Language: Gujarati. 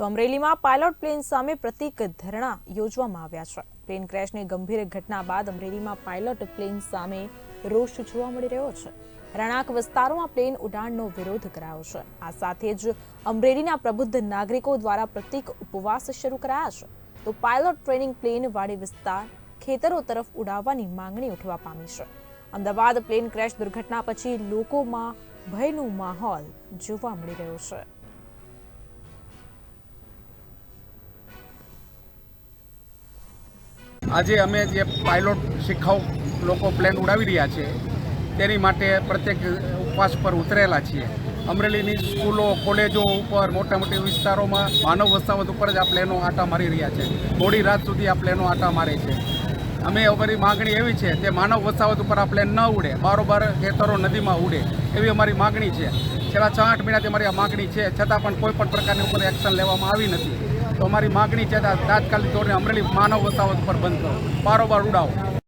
તો અમરેલીમાં પાયલોટ પ્લેન સામે પ્રતિક ધરણા યોજવામાં આવ્યા છે. પ્લેન ક્રેશની ગંભીર ઘટના બાદ અમરેલીમાં પાયલોટ પ્લેન સામે રોષ જોવા મળી રહ્યો છે. રણાક વિસ્તારોમાં પ્લેન ઉડાણનો વિરોધ કરાયો છે. આ સાથે જ અમરેલીના પ્રબુદ્ધ નાગરિકો દ્વારા પ્રતિક ઉપવાસ શરૂ કરાયા છે. તો પાયલોટ ટ્રેનિંગ પ્લેન વાડી વિસ્તાર ખેતરો તરફ ઉડાવવાની માંગણી ઉઠવા પામી છે. અમદાવાદ પ્લેન ક્રેશ દુર્ઘટના પછી લોકોમાં ભયનું માહોલ જોવા મળી રહ્યો છે. આજે અમે જે પાયલોટ શિખાઉ લોકો પ્લેન ઉડાવી રહ્યા છે, તેની માટે પ્રત્યેક ઉપવાસ પર ઉતરેલા છીએ. અમરેલીની સ્કૂલો, કોલેજો ઉપર મોટા મોટા વિસ્તારોમાં માનવ વસાવત ઉપર જ આ પ્લેનો આટા મારી રહ્યા છે. મોડી રાત સુધી આ પ્લેનો આટા મારે છે. અમે અમારી માગણી એવી છે કે માનવ વસાવત ઉપર આ પ્લેન ન ઉડે, બારોબાર ખેતરો નદીમાં ઉડે, એવી અમારી માગણી છે. છેલ્લા છ આઠ મહિનાથી અમારી આ માગણી છે, છતાં પણ કોઈ પણ પ્રકારની ઉપર એક્શન લેવામાં આવી નથી. તો અમારી માગણી છે તાત્કાલિક ધોરણે અમરેલી માનવ વસાવત પર બંધ કરો. બારોબાર ઉડાવો.